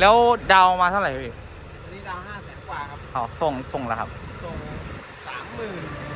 แล้วดาวมาเท่าไหร่พี่อันนี้ดาวห้าแสนกว่าครับเอาส่งส่งแล้วครับ ส่งสามหมื่นสามหมื่น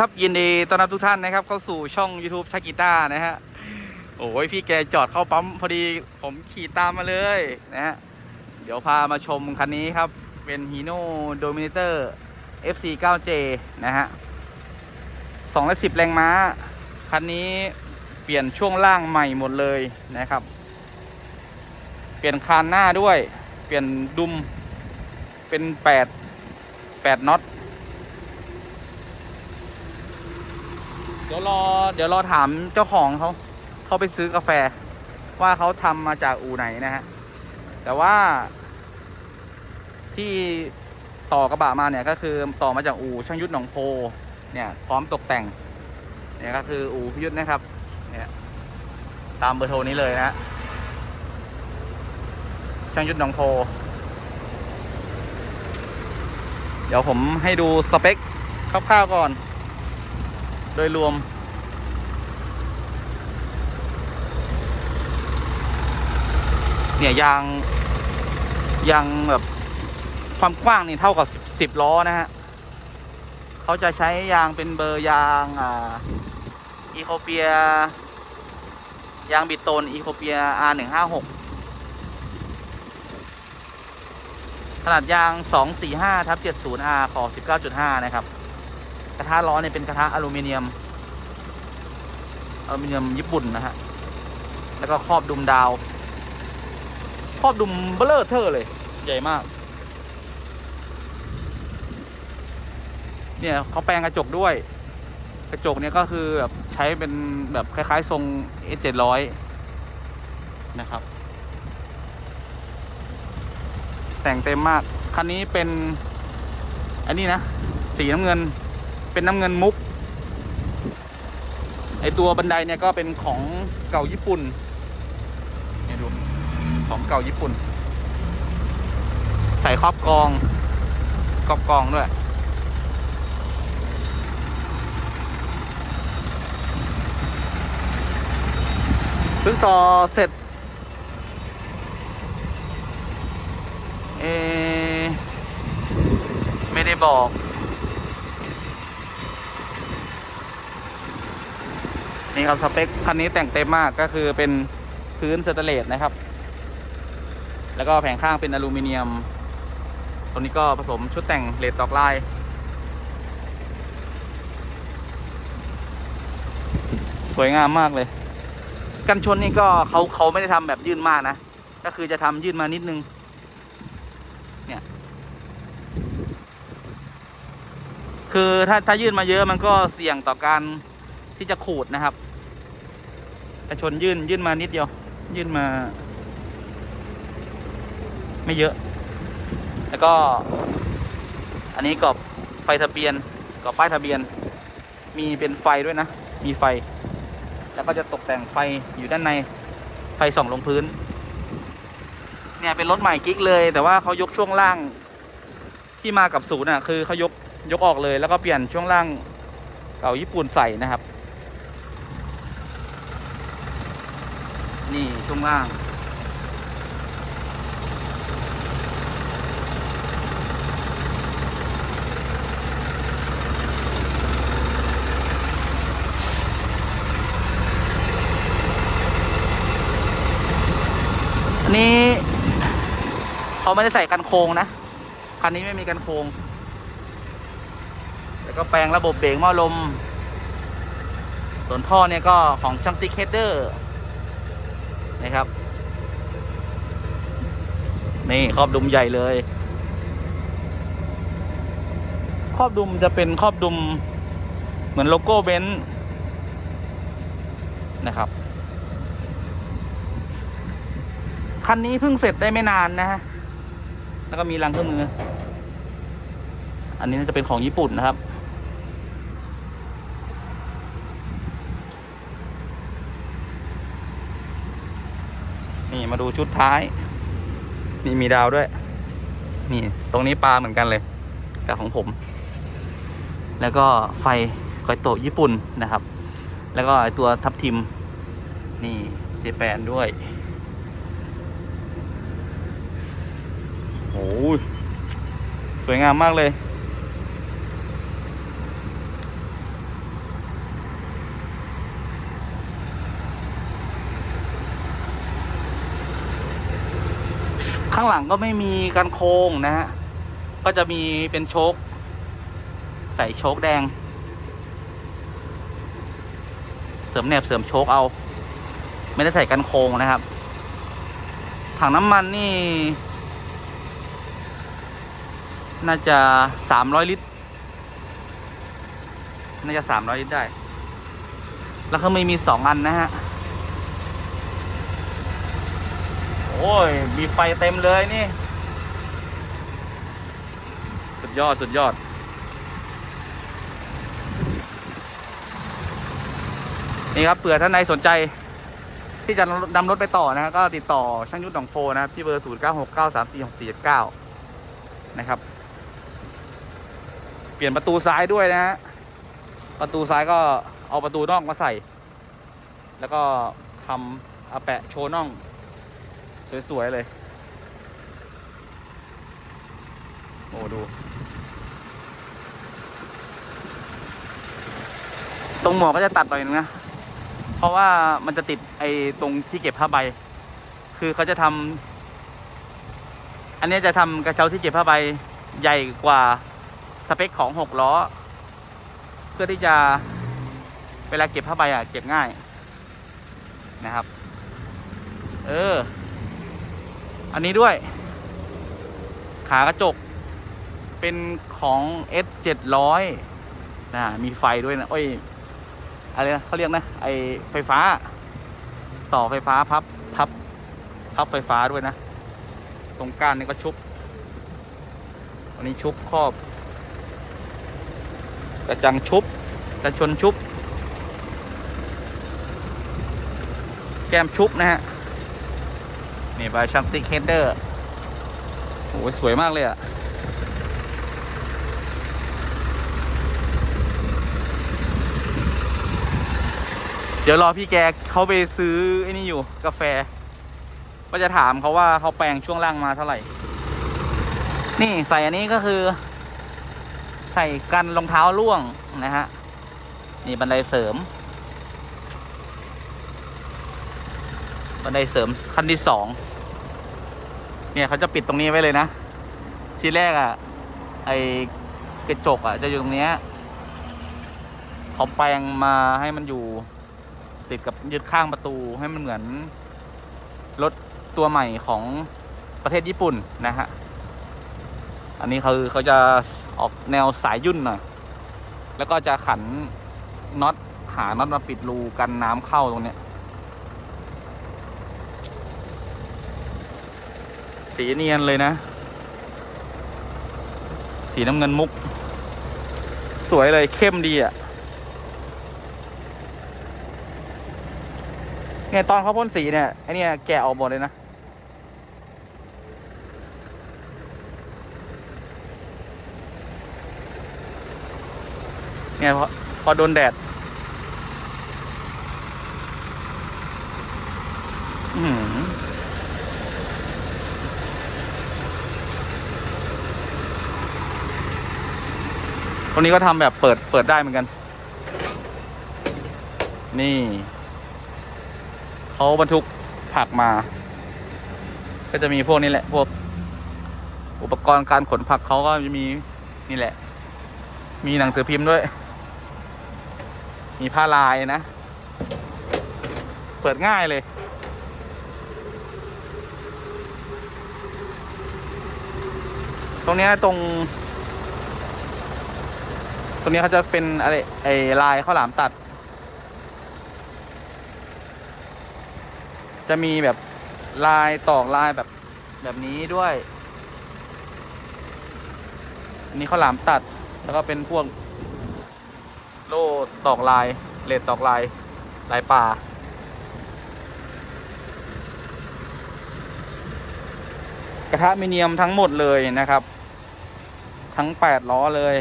ครับ ยินดีต้อนรับทุกท่านนะครับ เข้าสู่ช่อง YouTube ชักกีตาร์นะฮะ โอ้ยพี่แกจอดเข้าปั๊มพอดีผมขี่ตามมาเลยนะฮะ เดี๋ยวพามาชมคันนี้ครับ เป็น Hino Dominator FC 9J นะฮะ210 แรงม้า คันนี้เปลี่ยนช่วงล่างใหม่หมดเลยนะครับ เปลี่ยนคานหน้าด้วย เปลี่ยนดุมเป็น 8 8น็อต ดี๋ยวรอเดี๋ยวรอถามเจ้าของเขาเขาไปซื้อกาแฟ ว่าเขาทำมาจากอู่ไหนนะฮะ แต่ว่าที่ต่อกระบะมาเนี่ยก็คือต่อมาจากอู่ช่างยุทธหนองโพเนี่ยพร้อมตกแต่งเนี่ยก็คืออู่พิยุทธนะครับเนี่ยตามเบอร์โทรนี้เลยนะฮะช่างยุทธหนองโพ เดี๋ยวผมให้ดูสเปคคร่าวๆก่อน โดยรวม เนี่ยยางยางแบบความกว้างนี่เท่ากับสิบล้อนะฮะเขาจะใช้ยางเป็นเบอร์ยางอ่าอีโคเปียยางบิดโตนอีโคเปีย R156 ขนาดยาง 245ทับ 70R ขอบ19.5 นะครับ กระทะล้อเนี่ยเป็นกระทะอลูมิเนียม อลูมิเนียมญี่ปุ่นนะฮะ แล้วก็ครอบดุมดาว ครอบดุมเบลเลอร์เทอร์เลย ใหญ่มาก เนี่ยเขาแปลงกระจกด้วย กระจกเนี่ยก็คือแบบใช้เป็นแบบคล้าย ๆ ทรง S700 นะครับ แต่งเต็มมาก คันนี้เป็น อันนี้นะ สีน้ำเงิน เป็นน้ำเงินมุก ไอตัวบันไดเนี่ยก็เป็นของเก่าญี่ปุ่นเนี่ยดูของเก่าญี่ปุ่น ใส่ครอบกองครอบกองด้วยเพิ่งต่อเสร็จเอะไม่ได้บอก นี่ครับสเปคคันนี้แต่งเต็มมากก็คือเป็นพื้นสแตเลสนะครับ แล้วก็แผงข้างเป็นอลูมิเนียม ตัวนี้ก็ผสมชุดแต่งเลดตอกลายสวยงามมากเลย กันชนนี่ก็เขาเขาไม่ได้ทำแบบยื่นมากนะ ก็คือจะทำยื่นมานิดนึง เนี่ย คือถ้าถ้ายื่นมาเยอะมันก็เสี่ยงต่อการ ที่จะขูดนะครับกระชนยื่นยื่นมานิดเดียว ยื่นมา ไม่เยอะ แล้วก็ อันนี้กรอบไฟทะเบียนกรอบป้ายทะเบียน มีเป็นไฟด้วยนะ มีไฟ แล้วก็จะตกแต่งไฟอยู่ด้านในไฟส่องลงพื้น เนี่ยเป็นรถใหม่กิ๊กเลย แต่ว่าเขายกช่วงล่างที่มากับศูนย์อะคือเขายกยกออกเลย แล้วก็เปลี่ยนช่วงล่างเก่าญี่ปุ่นใส่นะครับ นี่ช่วงล่าง อันนี้เขาไม่ได้ใส่กันโครงนะ คันนี้ไม่มีกันโครงแล้วก็แปลงระบบเบรกหม้อลม ส่วนท่อเนี่ยก็ของช่างติ๊กเฮดเดอร์ นะครับ นี่ครอบดุมใหญ่เลย ครอบดุมจะเป็นครอบดุมเหมือนโลโก้เบนซ์นะครับ คันนี้เพิ่งเสร็จได้ไม่นานนะฮะ แล้วก็มีรังเครื่องมือ อันนี้น่าจะเป็นของญี่ปุ่นนะครับ มาดูชุดท้าย นี่มีดาวด้วย นี่ ตรงนี้ปลาเหมือนกันเลยแต่ของผม แล้วก็ไฟกอยโตะญี่ปุ่นนะครับ แล้วก็ตัวทับทิม นี่เจแปนด้วยโอ้ยสวยงามมากเลย ข้างหลังก็ไม่มีการโค้งนะฮะ ก็จะมีเป็นโชค ใส่โชคแดง เสริมแหนบเสริมโชคเอา ไม่ได้ใส่กันโค้งนะครับ ถังน้ำมันนี่ น่าจะสามร้อยลิตร น่าจะสามร้อยลิตรได้ แล้วเขาไม่มีสองอันนะฮะ โอ้ย มีไฟเต็มเลยนี่ สุดยอด สุดยอด นี่ครับเผื่อท่านใดสนใจ ที่จะนำรถไปต่อนะก็ติดต่อช่างยุทธหนองโพนะครับ ที่เบอร์ 0 9 6 9 3 4 6 4 9 นะครับ เปลี่ยนประตูซ้ายด้วยนะฮะ ประตูซ้ายก็เอาประตูนองมาใส่ แล้วก็ทำอาแปะโชว์น่อง สวย ๆ เลย โอ้ ดู ตรงหมวกก็จะตัดหน่อยนึงนะ เพราะว่ามันจะติดไอ้ตรงที่เก็บผ้าใบ คือเขาจะทำอันนี้จะทำกระเช้าที่เก็บผ้าใบใหญ่กว่าสเปคของหกล้อ เพื่อที่จะเวลาเก็บผ้าใบอะ เก็บง่ายนะครับ เออ อันนี้ด้วย ขากระจก เป็นของ S 700นะมีไฟด้วยนะโอ้ยอะไรนะเขาเรียกนะ ไอไฟฟ้า ต่อไฟฟ้าพับพับพับไฟฟ้าด้วยนะ ตรงก้านนี่ก็ชุบอันนี้ชุบครอบ กระจังชุบกระชนชุบ แก้มชุบนะฮะ นี่บายชัมติกเฮดเดอร์โอ้ยสวยมากเลยอะ่ะเดี๋ยวรอพี่แกเขาไปซื้อไอ้นี่อยู่กาแฟ ก็จะถามเขาว่าเขาแปลงช่วงล่างมาเท่าไหร่ นี่ใส่อันนี้ก็คือ ใส่กันรองเท้าล่วงนะฮะ นี่บันไดเสริม บันไดเสริมขั้นที่สอง เนี่ยเขาจะปิดตรงนี้ไว้เลยนะ ทีแรกอะ่ะ ไอกระจกอะ่ะ จะอยู่ตรงเนี้ยเขาแปลงมาให้มันอยู่ ติดกับยึดข้างประตูให้มันเหมือนรถตัวใหม่ของประเทศญี่ปุ่นนะฮะ อันนี้คือเขาจะออกแนวสายยุ่นหน่อย แล้วก็จะขันน็อตหาน็อตมาปิดรูกันน้ำเข้าตรงเนี้ย สีเนียนเลยนะ สีน้ำเงินมุก สวยเลยเข้มดีอะ่ะเนี่ยตอนเขาพ่นสีเนี่ยไอเนี่ยแกะออกหมดเลยนะเนี่ยพอพอโดนแดด อือหือ ตรงนี้ก็ทำแบบเปิดเปิดได้เหมือนกัน นี่เขาบรรทุกผักมา ก็จะมีพวกนี้แหละ พวก อุปกรณ์การขนผักเขาก็จะมีนี่แหละ มีหนังสือพิมพ์ด้วย มีผ้าลายนะ เปิดง่ายเลยตรงนี้ตรง ตรงนี้เขาจะเป็นอะไรไอ้ลายข้าวหลามตัด จะมีแบบลายตอกลายแบบแบบนี้ด้วยอันนี้ข้าวหลามตัดแล้วก็เป็นพวกโล่ตอกลายเลดตอกลายลายป่ากระทะมิเนียมทั้งหมดเลยนะครับ ทั้งแปดล้อเลย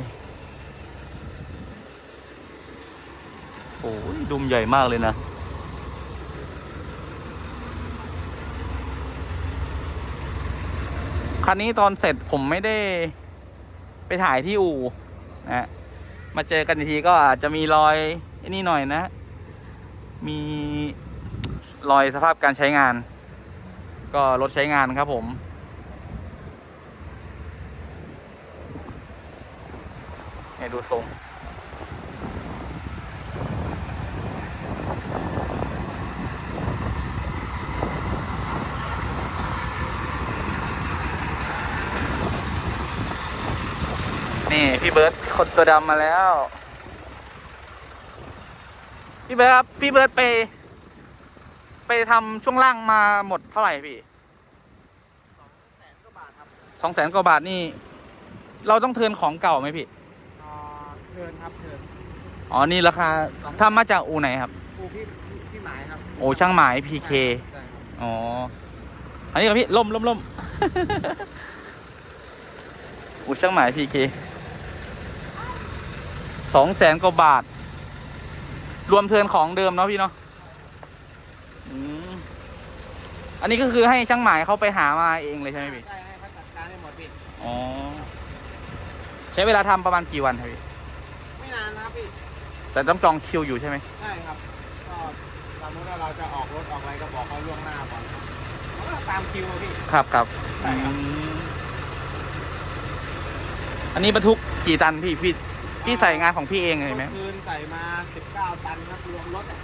โอ้ย ดุมใหญ่มากเลยนะ คันนี้ตอนเสร็จผมไม่ได้ไปถ่ายที่อู่นะมาเจอกันอีกทีก็อาจจะมีรอยนี่หน่อยนะ มีรอยสภาพการใช้งาน ก็รถใช้งานครับผมให้ดูทรง นี่ พี่เบิร์ดคนตัวดำมาแล้ว พี่เบิร์ดครับพี่เบิร์ดไป ไปทำช่วงล่างมาหมดเท่าไหร่พี่แสนกว่าบาทครับสองแสนกว่าบาทนี่ เราต้องเทิร์นของเก่าไหมพี่ อ่าเทิร์นครับเทิร์นอ๋อนี่ราคาถ้ามาจากอูไหนครับ ครูพี่พี่พี่หมายครับโอ้ช่างหมายพีเคใช่ครับอ๋อ อันนี้กับพี่ล่มล่มล่ม อูช่างหมายพีเค สองแสนกว่าบาท รวมเทิร์นของเดิมเนาะพี่เนาะอืมอันนี้ก็คือให้ช่างหมายเขาไปหามาเองเลยใช่ไหมพี่ใช่ให้เขาจัดการให้หมดพี่อ๋อใช้เวลาทำประมาณกี่วันครับพี่ไม่นานนะครับพี่แต่ต้องจองคิวอยู่ใช่ไหมใช่ครับก็สมมติว่าเราจะออกรถออกอะไรก็บอกเขาล่วงหน้าก่อนแล้วก็ตามคิวอะพี่ครับครับใช่ครับอืมอันนี้บรรทุกกี่ตันพี่พี่ พี่ใส่งานของพี่เองเลยไหมมื่อคืนใส่มา 19 ตันครับรวมรถอะ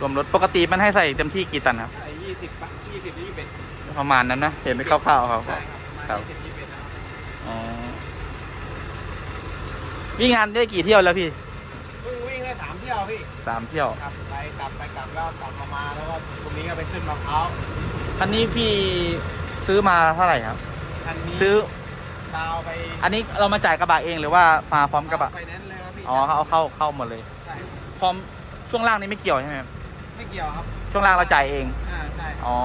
รวมรถปกติมันให้ใส่เต็มที่กี่ตันครับ ใส่20ปะ20หรือ21ประมาณนั้นนะเห็นไปคร่าวๆครับ ใช่ครับประครัมาบณ20 21นะครับอ๋อวิ่งงานได้กี่เที่ยวแล้วพี่เพิ่งวิ่งได้สามเที่ยวพี่สามเที่ยวครับไปกลับไปกลับแล้วกลับมามาแล้วก็ตรงนี้ก็ไปขึ้นมะพร้าวคันนี้พี่ซื้อมาเท่าไหร่ครับ คันนี้ซื้อ ดาวไปอันนี้เรามาจ่ายกระบะเองหรือว่ามาพร้อมกระบะไปแนนซ์เลยครับพี่อ๋อเขาเอาเข้าเข้าหมดเลย ใช่พร้อมช่วงล่างนี้ไม่เกี่ยวใช่ไหมครับไม่เกี่ยวครับช่วงล่างเราจ่ายเอง อ่าใช่อ๋อ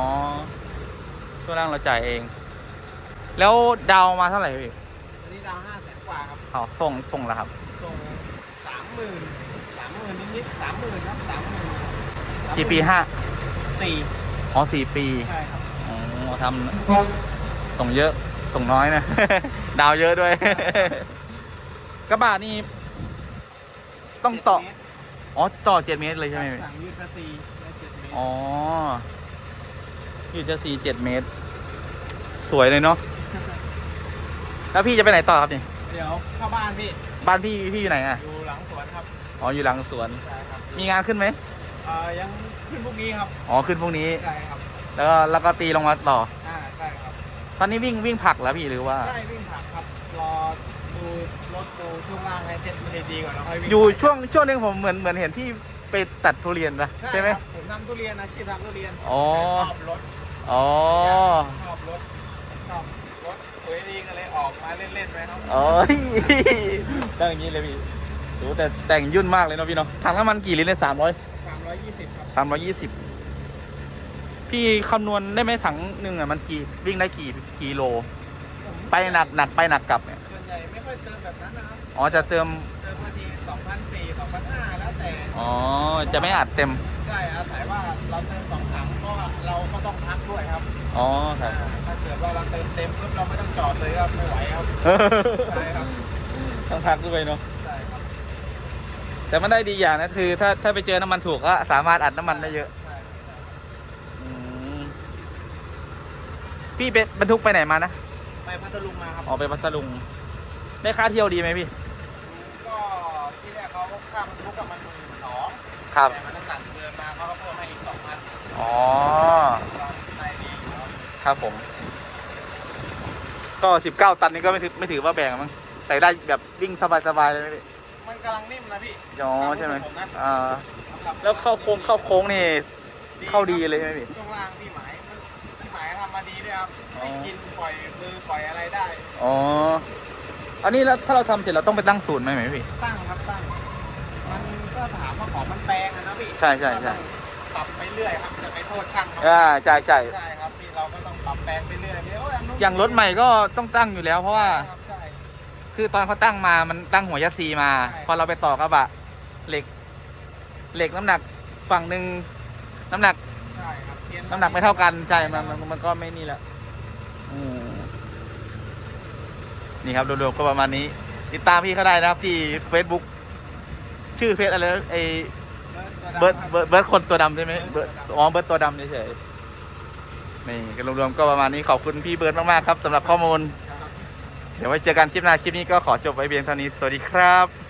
ช่วงล่างเราจ่ายเอง แล้วดาวมาเท่าไหร่พี่อันนี้ดาวห้าแสนกว่าครับเอาส่งส่งแล้วครับ ส่งสามหมื่นสามหมื่นนิดๆสามหมื่นครับสามหมื่นกี่ปีห้าสี่อ๋อสี่ปี ใช่ครับ อ๋อทำส่งเยอะ ส่งน้อยนะ ดาวเยอะด้วย กระบะนี่ ต้องต่อเจ็ดเมตรอ๋อ ต่อเจ็ดเมตรเลยใช่ไหมพี่สั่งยืดกระซีได้เจ็ดเมตรอ๋ออยู่จะสี่เจ็ดเมตร สวยเลยเนาะ แล้วพี่จะไปไหนต่อครับนี่เดี๋ยวเข้าบ้านพี่ บ้านพี่พี่อยู่ไหนอะ อยู่หลังสวนครับ อ๋อ อยู่หลังสวน ใช่ครับมีงานขึ้นไหมเอ่อยังขึ้นพวกนี้ครับ อ๋อ ขึ้นพรุ่งนี้ ใช่ครับ แล้วก็แล้วก็ตีลงมาต่ออ่าใช่ครับต อนนี้วิ่งวิ่งผลักแล้วพี่หรือว่าใช่วิ่งผักครับ รอดูรถดูช่วงล่างให้เซ็ตมันดีๆก่อนแล้วค่อยวิ่งอยู่ไปช่วงช่วงหนึงผมเหมือนเหมือนเห็นพี่ไปตัดทุเรียนปะใช่ไหม ครับผมทำทุเรียนอาชีพทำทุเรียนอ๋อ ชอบรถอ๋อ ชอบรถชอบรถสวยดีก็เลยออกมาเล่นๆไปครับโอ้ยตั้งอย่างนี้เลยพี่ดูแต่แต่งยุ่นมากเลยเนาะพี่เนาะถังน้ำมันกี่ลิตรเนี่ยสามร้อยสามร้อยยี่สิบครับ สามร้อยยี่สิบ พี่คำนวณได้ไหมถังหนึ่งอะมันกี่วิ่งได้กี่กิโลผมไปหนักหนักไปหนักกลับเนี่ยส่วนใหญ่ไม่ค่อยเติมแบบนั้นนะครับอ๋อจะเติมเติมบางทีสองพันสี่สองพันห้าแล้วแต่อ๋อจะไม่อัดเต็มใช่อาศัยว่าเราเติมสองถังเพราะว่าเราก็ต้องพักด้วยครับอ๋อครับอ่าถ้าเกิดว่าเราเติมเต็มปุ๊บเราไม่ต้องจอดเลยครับไม่ไหวครับใช่ครับต้องพักด้วยเนาะใช่ครับแต่มันได้ดีอย่างนะคือ ถ้าถ้าไปเจอน้ำมันถูกก็สามารถอัดน้ำมันได้เยอะ ใช่ใช่ อืม พี่ไปบรรทุกไปไหนมานะ ไปพัทลุงมาครับออกไปพัทลุง ได้ค่าเที่ยวดีไหมพี่อืค่ามันลุกกับมันหมื่นสองครับ แต่มันน้ำหนักเกินมาเขาก็เพิ่มให้อีกสองพันอ๋อ เราได้ดีอยู่ครับครับผม ก็สิบเก้าตันนี่ก็ไม่ถือไม่ถือว่าแบ่งมั้งแต่ได้แบบวิ่งสบายๆเลยไหมพี่มันกำลังนิ่มนะพี่อ๋อใช่ไหมผมนะอ่าสำหรับแล้วเข้าโค้งเข้าโค้งนี่ เข้าดีเลยใช่ไหมพี่ ช่วงล่างพี่หมาย มันพี่หมายทำมาดีด้วยครับอ๋อให้กินปล่อยมือปล่อยอะไรได้ อ๋อ อันนี้แล้วถ้าเราทำเสร็จเราต้องไปตั้งศูนย์ไหมไหมพี่ ตั้งครับตั้ง มันก็ถามว่าของมันแพงอะนะพี่ใช่ใช่ใช่ ก็ต้องปรับไปเรื่อยครับจะไปโทษช่างเขาอ่าใช่ใช่ใช่ครับพี่เราก็ต้องปรับแปลงไปเรื่อยเดี๋ยวอันนู้นอย่างรถใหม่ก็ต้องตั้งอยู่แล้วเพราะว่า ครับใช่ คือตอนเขาตั้งมามันตั้งหัวยัดซีมา ใช่ พอเราไปต่อกระบะเหล็ก เหล็กน้ำหนักฝั่งหนึ่งน้ำหนักใช่ครับเปลี่ย น้ำหนักไม่เท่ากันใช่มันมันมันก็ไม่นี่แหละอืมนี่ครับรวมๆก็ประมาณนี้ ติดตามพี่เขาได้นะครับที่ Facebook ชื่อเฟซอะไรนะไอเบิร์ดเบิร์ดเบิร์ดคนตัวดำใช่ไหมเบิร์ดอ๋อเบิร์ดตัวดำเฉยๆนี่ก็รวมๆก็ประมาณนี้ขอบคุณพี่เบิร์ดมากๆครับสำหรับข้อมูลครับเดี๋ยวไว้เจอกันคลิปหน้าคลิปนี้ก็ขอจบไว้เพียงเท่านี้สวัสดีครับ